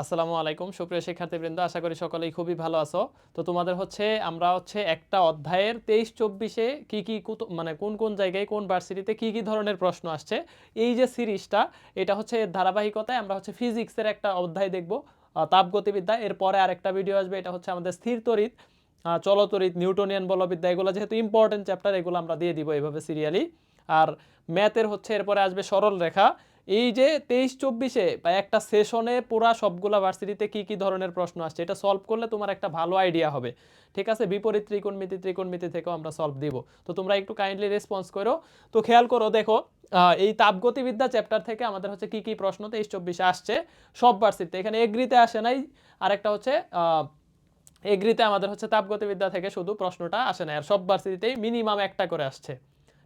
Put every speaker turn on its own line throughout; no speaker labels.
আসসালামু আলাইকুম সুপ্রিয় শিক্ষার্থীবৃন্দ আশা করি সকলেই খুবই ভালো আছো। তো তোমাদের হচ্ছে আমরা হচ্ছে একটা অধ্যায়ের তেইশ চব্বিশে কি কি মানে কোন কোন জায়গায় কোন ভার্সিটিতে কি কি ধরনের প্রশ্ন আসছে। এই যে সিরিজটা এটা হচ্ছে ধারাবাহিকতায় আমরা হচ্ছে ফিজিক্সের একটা অধ্যায় দেখব তাপগতিবিদ্যা। এরপরে আরেকটা ভিডিও আসবে এটা হচ্ছে আমাদের স্থির আহ, চলতড়িৎ নিউটনিয়ান বলবিদ্যা। এগুলো যেহেতু ইম্পর্টেন্ট চ্যাপ্টার এগুলো আমরা দিয়ে দিব এইভাবে সিরিয়ালি আর ম্যাথের হচ্ছে এরপরে আসবে সরল রেখা। এই যে তেইশ চব্বিশে বা একটা সেশনে পুরা সবগুলা ভার্সিটিতে কি কি ধরনের প্রশ্ন আসছে, এটা সলভ করলে তোমার একটা ভালো আইডিয়া হবে। ঠিক আছে? বিপরীত ত্রিকোণমিতি ত্রিকোণমিতি থেকেও আমরা সলভ দিব। তো তোমরা একটু কাইন্ডলি রেসপন্স করো। তো খেয়াল করো, দেখো এই তাপগতিবিদ্যা চ্যাপ্টার থেকে আমাদের হচ্ছে কি কি প্রশ্ন তেইশ চব্বিশে আসছে, সব ভার্সিটিতে এখানে এগ্রিতে আসে নাই, আরেকটা হচ্ছে এগ্রিতে আমাদের হচ্ছে তাপগতিবিদ্যা থেকে শুধু প্রশ্নটা আসে না আর সব ভার্সিটিতেই মিনিমাম একটা করে আসছে।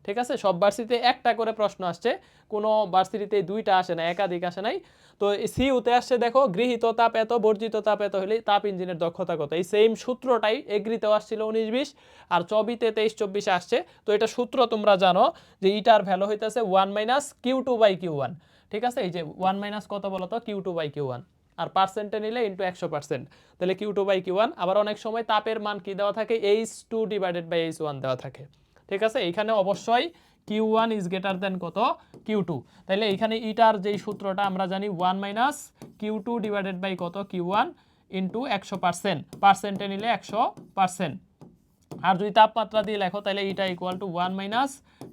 ঠিক আছে? সব ভার্সিটিতে একটা করে প্রশ্ন আসছে। কোনো ভার্সিটিতে দুইটা আসে না, একাধিক আসে নাই। তো সিউতে আসছে, দেখো, গৃহীত তাপ এত, বর্জিত তাপ এত হলে তাপ ইঞ্জিনের দক্ষতা কত? এই সেম সূত্রটাই এগ্রিতেও আসছিল উনিশ বিশ, আর চবিতে তেইশ চব্বিশে আসছে। তো এটা সূত্র তোমরা জানো যে ইটার ভ্যালু হইতেছে one minus Q two by Q one ঠিক আছে? এই যে ওয়ান মাইনাস কত বলতো Q two by Q one আর পার্সেন্টে নিলে ইন্টু একশো পার্সেন্ট তাহলে Q two by Q one আবার অনেক সময় তাপের মান কি দেওয়া থাকে? H two divided by H one দেওয়া থাকে। ঠিক আছে? এখানে অবশ্যই Q one is greater than কত? কিউ টু তাহলে এখানে ইটার যেই সূত্রটা আমরা জানি one minus Q two divided by কত? কিউ ওয়ান ইন্টু একশো পার্সেন্ট পার্সেন্টে নিলে একশো পার্সেন্ট আর যদি তাপমাত্রা দিয়ে লেখো তাহলে এটা equal to one minus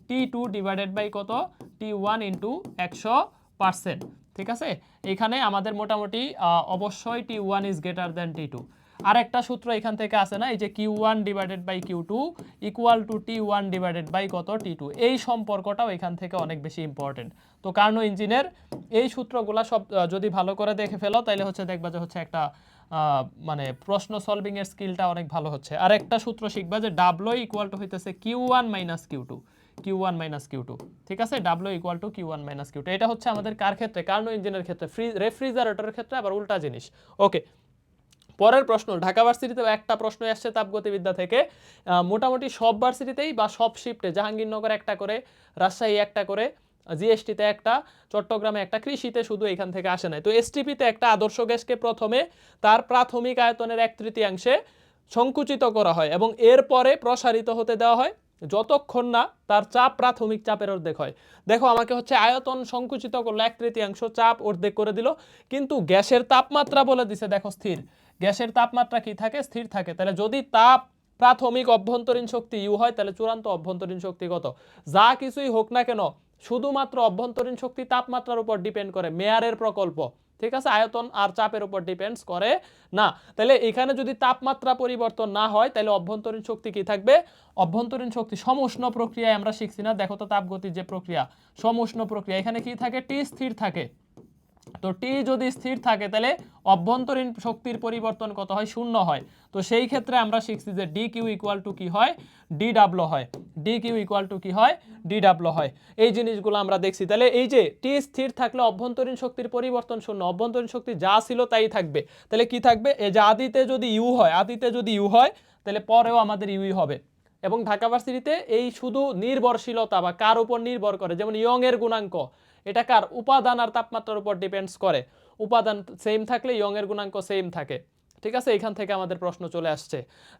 T two divided by কত? টি ওয়ান ইন্টু একশো পার্সেন্ট ঠিক আছে? এখানে আমাদের মোটামুটি অবশ্যই T one is greater than T two আর একটা সূত্র এখান থেকে আসে না, এই যে Q one divided by Q two equal to T one divided by কত? টি টু এই সম্পর্কটাও এখান থেকে অনেক বেশি ইম্পর্টেন্ট তো কার্নো ইঞ্জিনের এই সূত্রগুলা সব যদি ভালো করে দেখে ফেলো তাহলে হচ্ছে দেখবা যে হচ্ছে একটা মানে প্রশ্ন সলভিং এর স্কিলটা অনেক ভালো হচ্ছে। আর একটা সূত্র শিখবা যে ডাবলো ইকুয়াল টু হইতেছে Q one minus Q two Q one minus Q two ঠিক আছে? W equal to Q one minus Q two এটা হচ্ছে আমাদের কার ক্ষেত্রে? কার্নো ইঞ্জিনের ক্ষেত্রে। ফ্রি রেফ্রিজারেটরের ক্ষেত্রে আবার উল্টা জিনিস। ওকে পরের প্রশ্ন, ঢাকা ভার্সিটিতে একটা প্রশ্ন আসছে তাপগতিবিদ্যা থেকে। মোটামুটি সব ভার্সিটিতেই বা সব শিফটে জাহাঙ্গীরনগর একটা করে, রাজশাহী একটা করে, জিএসটিতে একটা, চট্টগ্রামে একটা, কৃষিতে শুধু এখান থেকে আসে নাই। তো এসটিপিতে একটা আদর্শ গ্যাসকে প্রথমে তার প্রাথমিক আয়তনের এক তৃতীয়াংশে সংকুচিত করা হয় এবং এরপরে প্রসারিত হতে দেওয়া হয় যতক্ষণ না তার চাপ প্রাথমিক চাপের অর্ধেক হয়। দেখো, আমাকে হচ্ছে আয়তন সংকুচিত করল, এক তৃতীয়াংশ চাপ অর্ধেক করে দিল, কিন্তু গ্যাসের তাপমাত্রা বলে দিছে, দেখো স্থির। গ্যাসের তাপমাত্রা কি থাকে? স্থির থাকে। তাহলে যদি তাপ প্রাথমিক অভ্যন্তরীণ শক্তি ইউ হয়, তাহলে চূড়ান্ত অভ্যন্তরীণ শক্তি কত? যা কিছুই হোক না কেন, শুধুমাত্র অভ্যন্তরীণ শক্তি তাপমাত্রার উপর ডিপেন্ড করে, মেয়ারের প্রকল্প। ঠিক আছে? আয়তন আর চাপের উপর ডিপেন্ডস করে না। তাহলে এখানে যদি তাপমাত্রা পরিবর্তন না হয়, তাহলে অভ্যন্তরীণ শক্তি কি থাকবে? অভ্যন্তরীণ শক্তি সমুষ্ণ প্রক্রিয়ায় আমরা শিখছি না। দেখো তো তাপগতির যে প্রক্রিয়া, সমুষ্ণ প্রক্রিয়া। এখানে কি থাকে? টি স্থির থাকে। তো টি যদি স্থির থাকে, তাহলে অভ্যন্তরীণ শক্তির পরিবর্তন কত হয়? শূন্য হয়। তো সেই ক্ষেত্রে আমরা শিখছি যে ডি কিউ ইকুয়াল টু কি হয়? ডি ডাব্লো হয়। ডি কিউ ইকুয়াল টু কি হয়? ডি ডাব্লো হয়। এই জিনিসগুলো আমরা দেখছি। তাহলে এই যে টি স্থির থাকলে অভ্যন্তরীণ শক্তির পরিবর্তন শূন্য, অভ্যন্তরীণ শক্তি যা ছিল তাই থাকবে। তাহলে কি থাকবে? এই যে আদিতে যদি ইউ হয়, আদিতে যদি ইউ হয়, তাহলে পরেও আমাদের ইউই হবে। এবং ঢাকা ভার্সিটিতে এই শুধু নির্ভরশীলতা বা কার উপর নির্ভর করে? যেমন ইয়ং এর গুণাঙ্ক। এটা কার? উপাদান আর তাপমাত্রার উপর ডিপেন্ডস করে। উপাদান সেম থাকলে ইয়ং এর গুণাঙ্ক সেম থাকে। ঠিক আছে? এখান থেকে আমাদের প্রশ্ন চলে আসছে।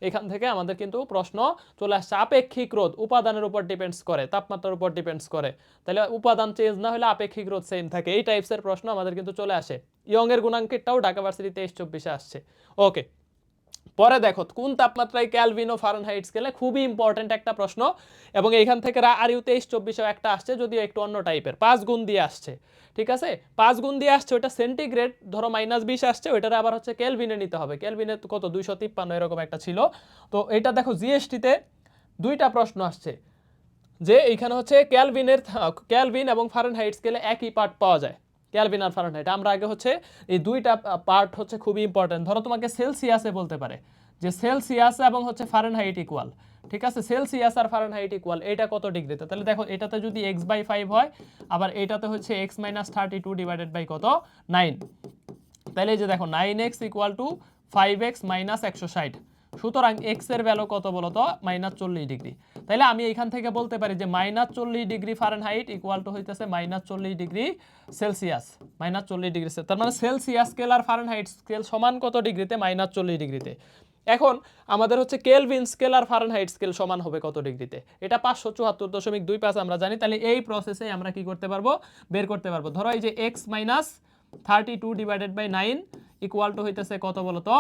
এখান থেকে আমাদের কিন্তু প্রশ্ন চলে আসছে। আপেক্ষিক রোধ উপাদানের উপর ডিপেন্ডস করে, তাপমাত্রার উপর ডিপেন্ডস করে। তাহলে উপাদান চেঞ্জ না হলে আপেক্ষিক রোধ সেম থাকে। এই টাইপসের প্রশ্ন আমাদের কিন্তু চলে আসে। ইয়ং এর গুণাঙ্কেরটাও ঢাকা ভার্সিটি তেইশ চব্বিশে আসছে। ওকে পরে দেখো, কোন তাপমাত্রায় ক্যালভিন ও ফারেনহাইট স্কেলে খুবই ইম্পর্টেন্ট একটা প্রশ্ন। এবং এইখান থেকে আর ইউ তেইশ চব্বিশেও একটা আসছে, যদিও একটু অন্য টাইপের পাঁচ গুণ দিয়ে আসছে, ঠিক আছে? পাঁচ গুণ দিয়ে আসছে, ওটা সেন্টিগ্রেড ধরো মাইনাস বিশ আসছে, ওইটার আবার হচ্ছে ক্যালভিনে নিতে হবে। ক্যালভিনে কত? দুইশো তিপ্পান্ন, এরকম একটা ছিল। তো এটা দেখো জিএসটিতে দুইটা প্রশ্ন আসছে, যে এইখানে হচ্ছে ক্যালভিনের ক্যালভিন এবং ফারেনহাইট স্কেলে একই পার্ট পাওয়া যায়। ক্যালভিন আর ফারেনহাইট। আমরা আগে হচ্ছে এই দুইটা পার্ট হচ্ছে খুবই ইম্পর্টেন্ট ধরো তোমাকে সেলসিয়াসে বলতে পারে যে সেলসিয়াস এবং হচ্ছে ফারেনহাইট ইকুয়াল ঠিক আছে? সেলসিয়াস আর ফারেনহাইট ইকুয়াল এটা কত ডিগ্রিতে তাহলে দেখো, এটাতে যদি এক্স বাই ফাইভ হয়, আবার এটাতে হচ্ছে X minus thirty two divided by কত? নাইন তাহলে যে দেখো nine X equal to five X minus একশো ষাট। সুতরাং এক্সের ভ্যালু কত বলতো? মাইনাস চল্লিশ ডিগ্রি তাইলে আমি এখান থেকে বলতে পারি যে মাইনাস চল্লিশ ডিগ্রি ফারেনহাইট ইকুয়াল টু হইতেছে মাইনাস চল্লিশ ডিগ্রি সেলসিয়াস, মাইনাস চল্লিশ ডিগ্রি তার মানে সেলসিয়াস স্কেল আর ফারেনহাইট স্কেল সমান কত ডিগ্রিতে? মাইনাস চল্লিশ ডিগ্রিতে। এখন আমাদের হচ্ছে কেলভিন স্কেল আর ফারেনহাইট স্কেল সমান হবে কত ডিগ্রিতে? এটা পাঁচশো চুয়াত্তর দশমিক দুই পাঁচ আমরা জানি তাহলে এই প্রসেসে আমরা কি করতে পারব? বের করতে পারব। ধরো এই যে X minus thirty two divided by nine equal to হইতেছে কত বলতো?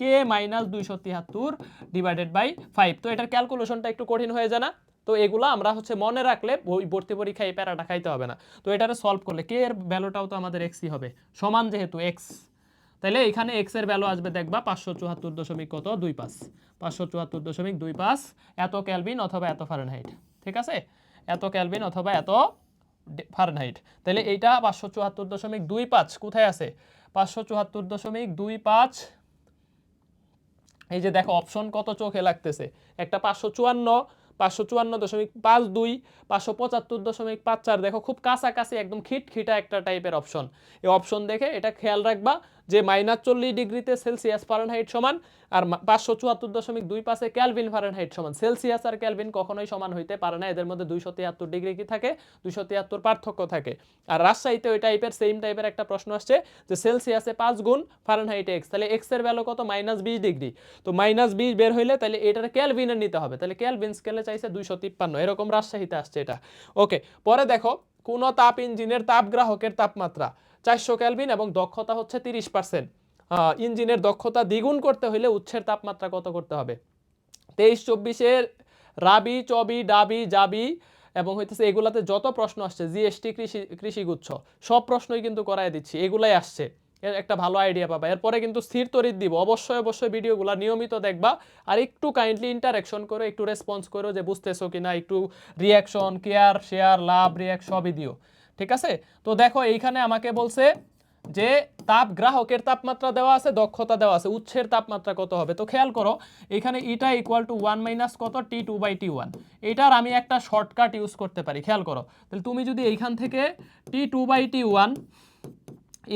কে মাইনাস দুইশো তিয়াত্তর ডিভাইডেড বাই ফাইভ তো এটার ক্যালকুলেশনটা একটু কঠিন হয়ে যায় না? তো এগুলো আমরা হচ্ছে মনে রাখলে ভর্তি পরীক্ষায় এই প্যারাটা খাইতে হবে না। তো এটারে সলভ করলে কে এর ভ্যালুটাও তো আমাদের এক্সই হবে। সমান যেহেতু এক্স তাহলে এখানে এক্সের ভ্যালু আসবে দেখবা পাঁচশো চুয়াত্তর দশমিক কত? দুই পাঁচ। পাঁচশো চুয়াত্তর দশমিক দুই পাঁচ। এত ক্যালভিন অথবা এত ফারেনহাইট ঠিক আছে? এত ক্যালভিন অথবা এত ফারেনহাইট তাহলে এইটা পাঁচশো চুয়াত্তর দশমিক দুই পাঁচ কোথায় আছে? পাঁচশো চুয়াত্তর দশমিক দুই পাঁচ। এই যে দেখো অপশন কত চোখে লাগতেছে? একটা পাঁচশো চুয়ান্ন পাঁচশো চুয়ান্ন দশমিক পাঁচ দুই, পাঁচশো পঁচাত্তর দশমিক পাঁচ চার। দেখো, খুব কাছাকাছি, একদম খিটখিটা একটা টাইপের অপশন। এই অপশন দেখে এটা খেয়াল রাখবা যে মাইনাস চল্লিশ ডিগ্রিতে সেলসিয়াস ফারেনহাইট সমান আর পাঁচশো চুয়াত্তর দশমিক দুই পাশে ক্যালভিন ফারেনহাইট সমান। সেলসিয়াস আর ক্যালভিন কখনোই সমান হইতে পারে না। এদের মধ্যে দুইশো তিয়াত্তর ডিগ্রি কি থাকে? দুইশো তিয়াত্তর পার্থক্য থাকে। আর রাজশাহীতে ওই টাইপের সেম টাইপের একটা প্রশ্ন আসছে যে সেলসিয়াসে পাঁচ গুণ ফারেনহাইটে এক্স। তাহলে এক্সের ভ্যালু কত? মাইনাস বিশ ডিগ্রি। তো মাইনাস বিশ বের হইলে তাহলে এটার ক্যালভিনে নিতে হবে। তাহলে ক্যালভিন স্কেলে চাইছে দুইশো তিপ্পান্ন। এরকম রাজশাহীতে আসছে এটা। ওকে, পরে দেখো, কোন তাপ ইঞ্জিনের তাপ গ্রাহকের তাপমাত্রা। চারশো ক্যালভিন এবং দক্ষতা হচ্ছে তিরিশ পার্সেন্ট। ইঞ্জিনের দক্ষতা দ্বিগুণ করতে হলে উচ্ছের তাপমাত্রা কত করতে হবে? তেইশ, চব্বিশের রাবি, চবি, ডাবি, জাবি এবং হইতেছে এগুলাতে যত প্রশ্ন আসছে, জিএসটি, কৃষি, কৃষিগুচ্ছ, সব প্রশ্নই কিন্তু করায় দিচ্ছি। এগুলাই আসছে। এর একটা ভালো আইডিয়া পাবা। এরপরে কিন্তু স্থির তরিত দিব। অবশ্যই অবশ্যই ভিডিওগুলো নিয়মিত দেখবা আর একটু কাইন্ডলি ইন্টারাকশন করো, একটু রেসপন্স করো যে বুঝতেছো কিনা, একটু reaction care share love react সবই দিও। ঠিক আছে? তো দেখো এইখানে আমাকে বলছে যে তাপ গ্রাহকের তাপমাত্রা দেওয়া আছে, দক্ষতা দেওয়া আছে, উৎসের তাপমাত্রা কত হবে? তো খেয়াল করো, এখানে eta equal to one minus কত? T two by T one এটার আমি একটা শর্টকাট ইউজ করতে পারি, খেয়াল করো। তাহলে তুমি যদি এইখান থেকে T two by T one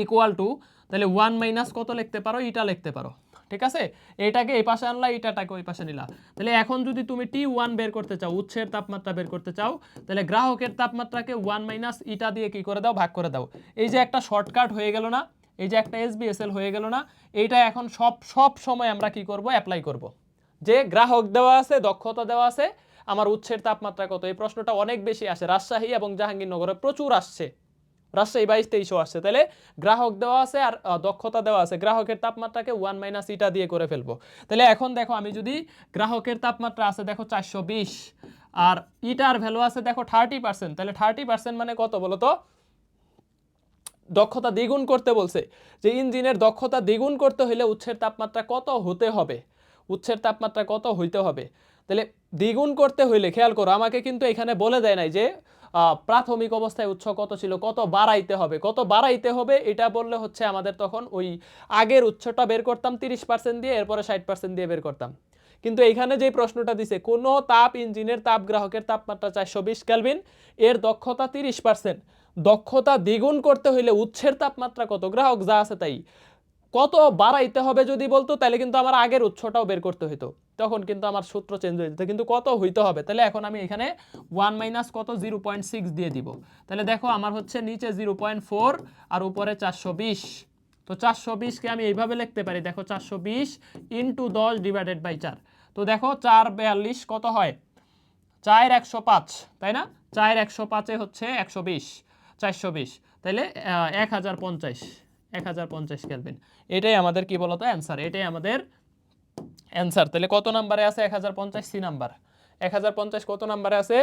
equal to তাহলে ওয়ান মাইনাস কত লিখতে পারো? ইটা লিখতে পারো। ঠিক আছে? এটাকে এই পাশে আনলা, এটাটাকে ওই পাশে নিলা। তাহলে এখন যদি তুমি টি ওয়ান বের করতে চাও, উৎসের তাপমাত্রা বের করতে চাও, তাহলে গ্রাহকের তাপমাত্রাকে ওয়ান মাইনাস ইটা দিয়ে কি করে দাও? ভাগ করে দাও। এই যে একটা শর্টকাট হয়ে গেল না, এই যে একটা এসবিএসএল হয়ে গেল না, এইটা এখন সব সব সময় আমরা কি করব? অ্যাপ্লাই করব। যে গ্রাহক দেওয়া আছে, দক্ষতা দেওয়া আছে, আমার উৎসের তাপমাত্রা কত? এই প্রশ্নটা অনেক বেশি আসে। রাজশাহী এবং জাহাঙ্গীরনগরে প্রচুর আসছে। রাজশাহী বাইশ তেইশও আসছে। তাহলে গ্রাহক দেওয়া আছে আর দক্ষতা দেওয়া আছে। গ্রাহকের তাপমাত্রাকে ওয়ান মাইনাস ইটা দিয়ে করে ফেলব। তাহলে এখন দেখো আমি যদি গ্রাহকের তাপমাত্রা আছে, দেখো চারশো বিশ, আর ইটার ভ্যালু আছে, দেখো থার্টি পার্সেন্ট তাহলে থার্টি পার্সেন্ট মানে কত বলো তো? দক্ষতা দ্বিগুণ করতে বলছে। যে ইঞ্জিনের দক্ষতা দ্বিগুণ করতে হলে উচ্ছের তাপমাত্রা কত হতে হবে? উচ্ছের তাপমাত্রা কত হইতে হবে? তাহলে দ্বিগুণ করতে হইলে, খেয়াল করো, আমাকে কিন্তু এখানে বলে দেয় নাই যে প্রাথমিক অবস্থায় উৎস কত ছিল? কত বাড়াইতে হবে? কত বাড়াইতে হবে? এটা বললে হচ্ছে আমাদের তখন ওই আগের উৎসটা বের করতাম তিরিশ পার্সেন্ট দিয়ে, এরপরে ষাট পার্সেন্ট দিয়ে বের করতাম। কিন্তু এইখানে যে প্রশ্নটা দিছে, কোনো তাপ ইঞ্জিনের তাপ গ্রাহকের তাপমাত্রা চারশো বিশ ক্যালভিন এর দক্ষতা তিরিশ পার্সেন্ট দক্ষতা দ্বিগুণ করতে হইলে উৎসের তাপমাত্রা কত? গ্রাহক যা আছে তাই। কত বাড়াইতে হবে যদি বলতো, তাহলে কিন্তু আমার আগের উৎসটাও বের করতে হইতো। তখন কিন্তু আমার সূত্র চেঞ্জ হয়ে যেত। কিন্তু কত হইতে হবে? তাহলে এখন আমি এখানে ওয়ান মাইনাস কত? জিরো পয়েন্ট সিক্স দিয়ে দিব। তাহলে দেখো আমার হচ্ছে নিচে জিরো পয়েন্ট ফোর আর উপরে চারশো বিশ। তো চারশো বিশকে আমি এইভাবে লিখতে পারি। দেখো চারশো বিশ ইন্টু দশ ডিভাইডেড বাই চার। তো দেখো চার বিয়াল্লিশ কত হয়? চার একশো পাঁচ, তাই না? চার একশো পাঁচে হচ্ছে একশো বিশ, চারশো বিশ। তাইলে এক হাজার পঞ্চাশ। এক হাজার পঞ্চাশ ক্যালভিন এটাই আমাদের কি বলতো? অ্যান্সার এটাই আমাদের অ্যান্সার তাহলে কত নাম্বারে আছে এক হাজার পঞ্চাশ? সি নাম্বার এক হাজার পঞ্চাশ কত নাম্বারে আছে?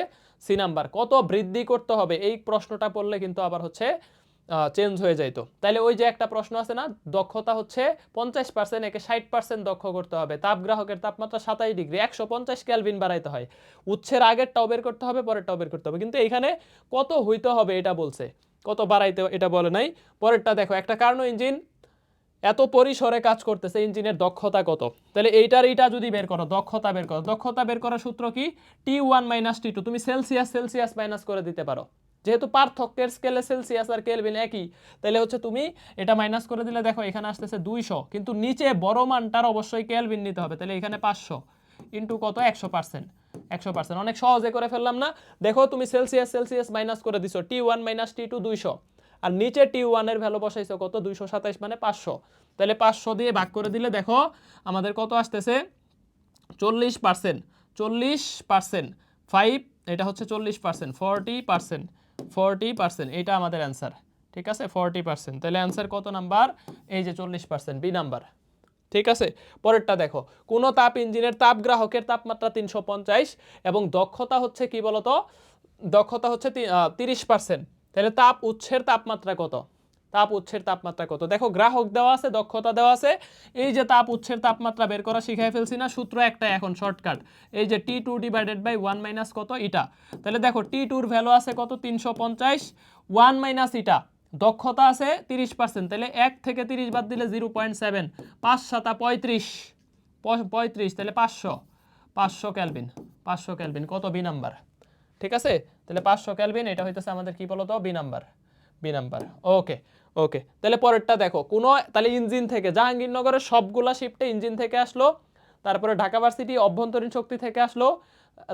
সি নাম্বার কত বৃদ্ধি করতে হবে? এই প্রশ্নটা পড়লে কিন্তু আবার হচ্ছে চেঞ্জ হয়ে যাইতো। তাহলে ওই যে একটা প্রশ্ন আছে না, দক্ষতা হচ্ছে পঞ্চাশ পার্সেন্ট একে ষাট পার্সেন্ট দক্ষ করতে হবে। তাপ গ্রাহকের তাপমাত্রা সাতাশ ডিগ্রি, একশো পঞ্চাশ ক্যালভিন বাড়াইতে হয়। উচ্ছের আগেরটাও বের করতে হবে, পরেরটাও বের করতে হবে। কিন্তু এখানে কত হইতে হবে এটা বলছে? কত বাড়াইতে এটা বলে নাই। পরেরটা দেখো, একটা কার্নো ইঞ্জিন, এত পরিসরে কাজ করতেছে, ইঞ্জিনের দক্ষতা কত? তাহলে এইটার এইটা যদি বের করো, দক্ষতা বের করো। দক্ষতা বের করার সূত্র কি? T one minus T two তুমি সেলসিয়াস সেলসিয়াস মাইনাস করে দিতে পারো। যেহেতু পার্থক্যের স্কেলে সেলসিয়াস আর কেলভিন একই, তাহলে হচ্ছে তুমি এটা মাইনাস করে দিলে দেখো, এখানে আসতেছে দুইশো, কিন্তু নিচে বড় মানটার অবশ্যই কেলভিন নিতে হবে, তাহলে এখানে পাঁচশো। ইন্টু কত? একশো পার্সেন্ট একশো পার্সেন্ট অনেক সহজে করে ফেললাম না। দেখো, তুমি সেলসিয়াস সেলসিয়াস মাইনাস করে দিছো। T one minus T two দুইশো। আর নিচে টি ওয়ানের ভ্যালু বসাইছো কত? দুইশো সাতাইশ মানে পাঁচশো। তাহলে পাঁচশো দিয়ে ভাগ করে দিলে দেখো, আমাদের কত আসতেছে? চল্লিশ পার্সেন্ট চল্লিশ পার্সেন্ট ফাইভ এটা হচ্ছে চল্লিশ percent forty percent forty percent এটা আমাদের অ্যান্সার ঠিক আছে? ফর্টি পার্সেন্ট তাহলে অ্যান্সার কত নাম্বার এই যে চল্লিশ পার্সেন্ট বি নাম্বার ঠিক আছে? পরেরটা দেখো। কোনো তাপ ইঞ্জিনের তাপ গ্রাহকের তাপমাত্রা তিনশো পঞ্চাশ এবং দক্ষতা হচ্ছে কি বলতো? দক্ষতা হচ্ছে তিরিশ পার্সেন্ট তাহলে তাপ উৎসের তাপমাত্রা কত? তাপ উৎসের তাপমাত্রা কত? দেখো, গ্রাহক দেওয়া আছে, দক্ষতা দেওয়া আছে। এই যে তাপ উৎসের তাপমাত্রা বের করা শিখাই ফেলছি না, সূত্র একটা এখন, শর্টকাট। এই যে T two divided by one minus কত? ইটা। তাহলে দেখো টি টুর ভ্যালু আছে কত? তিনশো পঞ্চাশ। One minus eta. দক্ষতা আছে তিরিশ পার্সেন্ট তাহলে এক থেকে তিরিশ বাদ দিলে জিরো পয়েন্ট সেভেন, পাঁচ সাতা পঁয়ত্রিশ পঁয়ত্রিশ, তাহলে পাঁচশো পাঁচশো ক্যালভিন পাঁচশো ক্যালভিন কত বি নাম্বার ঠিক আছে? তাহলে পাঁচশো ক্যালভিন এটা হইতেছে আমাদের কি বলতো? B number B number okay okay তাহলে পরেরটা দেখো, কোনো তাহলে ইঞ্জিন থেকে, জাহাঙ্গীরনগরের সবগুলা শিফটে ইঞ্জিন থেকে আসলো, তারপরে ঢাকা ভার্সিটি অভ্যন্তরীণ শক্তি থেকে আসলো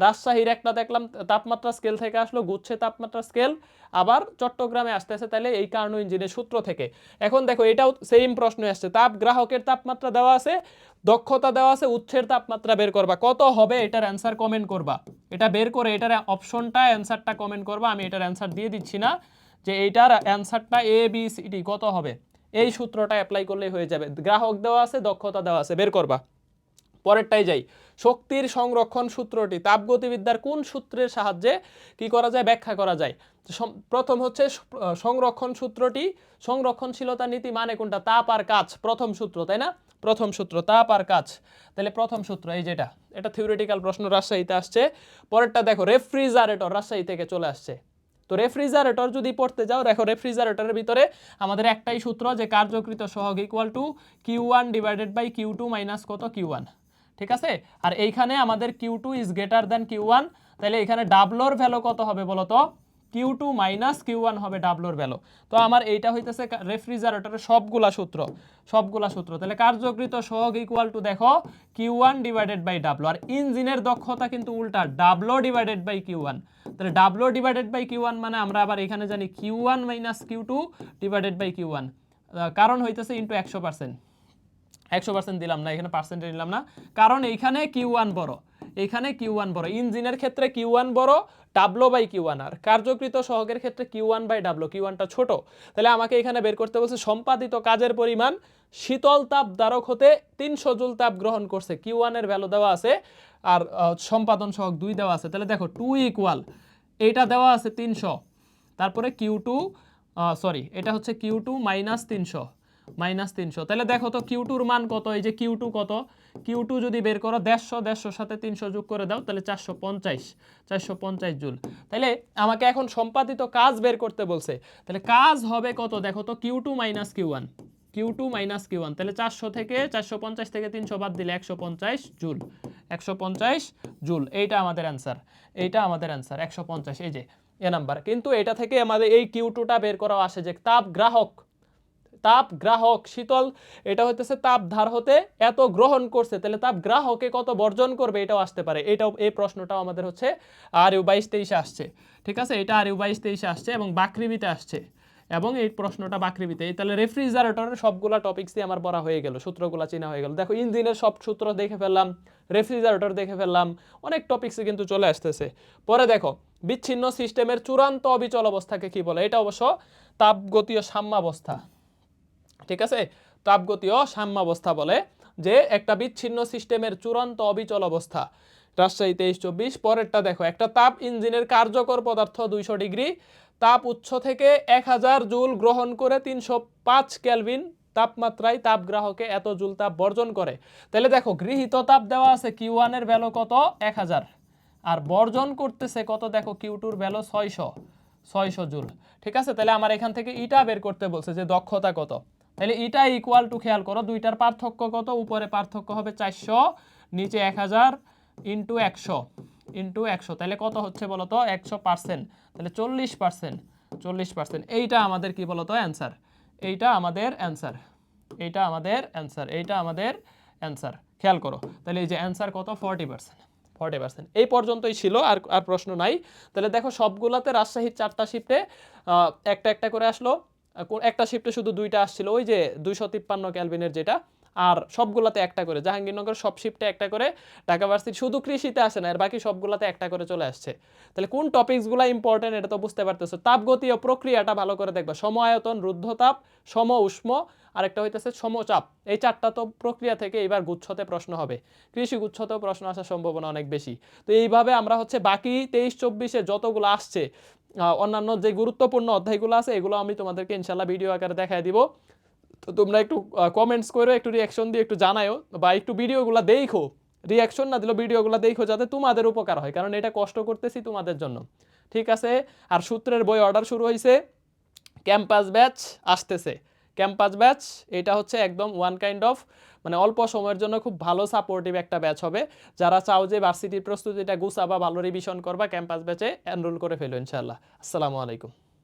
রাজশাহীর একটা দেখলাম, তাপমাত্রা স্কেল থেকে আসলো, গুচ্ছে তাপমাত্রা স্কেল আবার চট্টগ্রামে আসতেছে তাহলে এই কার্নো ইঞ্জিনের সূত্র থেকে। এখন দেখো, এটাও সেম প্রশ্ন আসছে, তাপ গ্রাহকের তাপমাত্রা দেওয়া আছে, দক্ষতা দেওয়া আছে উচ্ছের তাপমাত্রা বের করবা। কত হবে এটার অ্যান্সার কমেন্ট করবা। এটা বের করে এটার অপশনটা অ্যান্সারটা কমেন্ট করবা, আমি এটার অ্যান্সার দিয়ে দিচ্ছি না যে এইটার অ্যান্সারটা এ বি সি কত হবে। এই সূত্রটা অ্যাপ্লাই করলেই হয়ে যাবে। গ্রাহক দেওয়া আছে, দক্ষতা দেওয়া আছে, বের করবা। পরেরটাই যাই। শক্তির সংরক্ষণ সূত্রটি, তাপগতিবিদ্যার কোন সূত্রের সাহায্যে কি করা যায়, ব্যাখ্যা করা যায়? প্রথম হচ্ছে সংরক্ষণ সূত্রটি, সংরক্ষণশীলতা নীতি মানে কোনটা? তাপ আর কাজ, প্রথম সূত্র, তাই না? প্রথম সূত্র, তাপ আর কাজ। তাহলে প্রথম সূত্র, এই যেটা, এটা থিওরিটিক্যাল প্রশ্ন রাজশাহীতে আসছে। পরেরটা দেখো রেফ্রিজারেটর রাজশাহী থেকে চলে আসছে। তো রেফ্রিজারেটর যদি পড়তে যাও, দেখো রেফ্রিজারেটরের ভিতরে আমাদের একটাই সূত্র যে কার্যকৃত সহগ equal to Q one divided by Q two minus কত? কিউ ওয়ান ঠিক আছে? আর এইখানে আমাদের Q two is greater than Q one তাহলে এখানে ডাবলোর ভ্যালু কত হবে বলো তো Q two minus Q one হবে ডাবলোর ভ্যালু তো আমার এইটা হইতেছে রেফ্রিজারেটরের সবগুলা সূত্র সবগুলা সূত্র। তাহলে কার্যকৃত সহগ ইকুয়াল টু দেখো Q one divided by W আর ইঞ্জিনের দক্ষতা কিন্তু উল্টা W divided by Q one তাহলে W divided by Q one মানে আমরা আবার এখানে জানি Q one minus Q two divided by Q one কারণ হইতেছে ইন্টু একশো পার্সেন্ট একশো পার্সেন্ট দিলাম না, এখানে পার্সেন্টে নিলাম না। কারণ এইখানে কিউ ওয়ান বড়। এখানে কিউ ওয়ান বড়। ইঞ্জিনের ক্ষেত্রে কিউ ওয়ান বড় ডাবলো বাই কিউ ওয়ান আর কার্যকৃত সহগের ক্ষেত্রে Q one by W Q ওয়ানটা ছোট। তাহলে আমাকে এখানে বের করতে বলছে, সম্পাদিত কাজের পরিমাণ শীতল তাপ দ্বারক হতে তিনশো জুল তাপ গ্রহণ করছে। কিউ ওয়ানের ভ্যালু দেওয়া আছে। আর সম্পাদন সহগ দুই দেওয়া আছে। তাহলে দেখো টু ইকুয়াল এইটা দেওয়া আছে তিনশো। তারপরে কিউ টু সরি এটা হচ্ছে কিউ টু মাইনাস তিনশো। মাইনাস তিনশো। তাহলে দেখো তো কিউ মান কত? এই যে কিউ কত? কিউ যদি বের করো, দেড়শো, দেড়শোর সাথে তিনশো যোগ করে দাও, তাহলে চারশো পঞ্চাশ চারশো পঞ্চাশ জুল। তাহলে আমাকে এখন সম্পাদিত কাজ বের করতে বলছে। তাহলে কাজ হবে কত? দেখো তো Q two minus Q one. Q two minus Q one. তাহলে চারশো থেকে চারশো পঞ্চাশ থেকে তিনশো বাদ দিলে একশো পঞ্চাশ জুল। একশো পঞ্চাশ জুল। এইটা আমাদের অ্যান্সার এইটা আমাদের অ্যান্সার একশো পঞ্চাশ। এই যে, এ নাম্বার কিন্তু এটা থেকে আমাদের এই কিউ টুটা বের করা আসে যে তাপ গ্রাহক তাপ গ্রাহক শীতল, এটা হইতেছে তাপ ধার হতে এত গ্রহণ করছে, তাহলে তাপ গ্রাহকে কত বর্জন করবে এটাও আসতে পারে। এটাও, এই প্রশ্নটাও আমাদের হচ্ছে আর ইউ বাইশ তেইশে আসছে। ঠিক আছে? এটা আর ইউ বাইশ তেইশে আসছে এবং বাকৃবিতে আসছে। এবং এই প্রশ্নটা বাকৃবিতে তাহলে রেফ্রিজারেটরের সবগুলা টপিক্স দিয়ে আমার পড়া হয়ে গেল, সূত্রগুলো চেনা হয়ে গেল। দেখো, ইঞ্জিনের সব সূত্র দেখে ফেললাম, রেফ্রিজারেটর দেখে ফেললাম, অনেক টপিক্সে কিন্তু চলে আসতেছে। পরে দেখো, বিচ্ছিন্ন সিস্টেমের চূড়ান্ত অবিচল অবস্থাকে কি বলে? এটা অবশ্য তাপগতীয় সাম্যাবস্থা। ঠিক আছে? তাপগতীয় সাম্যাবস্থা বলে যে একটা বিচ্ছিন্ন সিস্টেমের চূড়ান্ত অবিচল অবস্থা। রাজশাহী তেইশ চব্বিশ, পরেরটা দেখো। একটা তাপ ইঞ্জিনের কার্যকর পদার্থ দুইশো ডিগ্রি, তাপ উৎস থেকে এক হাজার জুল গ্রহণ করে তিনশো পাঁচ ক্যালভিন তাপমাত্রায় তাপ গ্রাহকে এত জুল তাপ বর্জন করে। তাহলে দেখো, গৃহীত তাপ দেওয়া আছে কিউ ওয়ানের ভ্যালু কত? এক হাজার। আর বর্জন করতেছে কত দেখো, কিউ টুর ভ্যালু ছয়শো ছয়শো জুল। ঠিক আছে? তাহলে আমার এখান থেকে ইটা বের করতে বলছে যে দক্ষতা কত? তাহলে এটা ইকুয়াল টু খেয়াল করো, দুইটার পার্থক্য কত? উপরে পার্থক্য হবে চারশো, নিচে এক হাজার ইন্টু একশো ইন্টু একশো। তাহলে কত হচ্ছে বলো তো একশো পার্সেন্ট তাহলে চল্লিশ পার্সেন্ট চল্লিশ পার্সেন্ট এইটা আমাদের কি বলো তো অ্যান্সার এইটা আমাদের অ্যান্সার এইটা আমাদের অ্যান্সার এইটা আমাদের অ্যান্সার খেয়াল করো। তাহলে এই যে অ্যান্সার কত? ফর্টি পার্সেন্ট ফর্টি পার্সেন্ট এই পর্যন্তই ছিল, আর আর প্রশ্ন নাই। তাহলে দেখো সবগুলাতে রাজশাহীর চারটা শিফটে একটা একটা করে আসলো। একটা শিফটে শুধু দুইটা আসছিল, ওই যে দুইশো তিপ্পান্ন ক্যালভিনের যেটা, আর সবগুলাতে একটা করে। জাহাঙ্গীরনগর সব শিফটে একটা করে, ঢাকা ভার্সিটি শুধু কৃষিতে আসে না আর বাকি সবগুলাতে একটা করে চলে আসছে। তাহলে কোন টপিকসগুলো ইম্পর্টেন্ট এটা তো বুঝতে পারতেছো। তাপগতীয় প্রক্রিয়াটা ভালো করে দেখবা। সমায়তন রুদ্ধতাপ, সম উষ্ম, আরেকটা হইতেছে সমচাপ এই চারটা তো প্রক্রিয়া থেকে এবার গুচ্ছতে প্রশ্ন হবে। কৃষি গুচ্ছতেও প্রশ্ন আসার সম্ভাবনা অনেক বেশি। তো এইভাবে আমরা হচ্ছে বাকি তেইশ চব্বিশে যতগুলো আসছে অন্যান্য যে গুরুত্বপূর্ণ অধ্যায়গুলো আছে, এগুলো আমি তোমাদেরকে ইনশাল্লাহ ভিডিও আকারে দেখায় দিব। তো তোমরা একটু কমেন্টস করো, একটু রিয়াকশন দিয়ে একটু জানায়ও, বা একটু ভিডিওগুলো দেখো। রিয়াকশন না দিলেও ভিডিওগুলো দেখো যাতে তোমাদের উপকার হয়, কারণ এটা কষ্ট করতেছি তোমাদের জন্য। ঠিক আছে? আর সূত্রের বই অর্ডার শুরু হয়েছে ক্যাম্পাস ব্যাচ আসতেছে। ক্যাম্পাস ব্যাচ এটা হচ্ছে একদম ওয়ান কাইন্ড অফ মানে অল্প সময়ের জন্য খুব ভালো সাপোর্টিভ একটা ব্যাচ হবে। যারা চাও যে ভার্সিটির প্রস্তুতিটা গুছাবা, ভালো রিভিশন করবা ক্যাম্পাস ব্যাচে এনরোল করে ফেলো ইনশাল্লাহ আসসালামু আলাইকুম।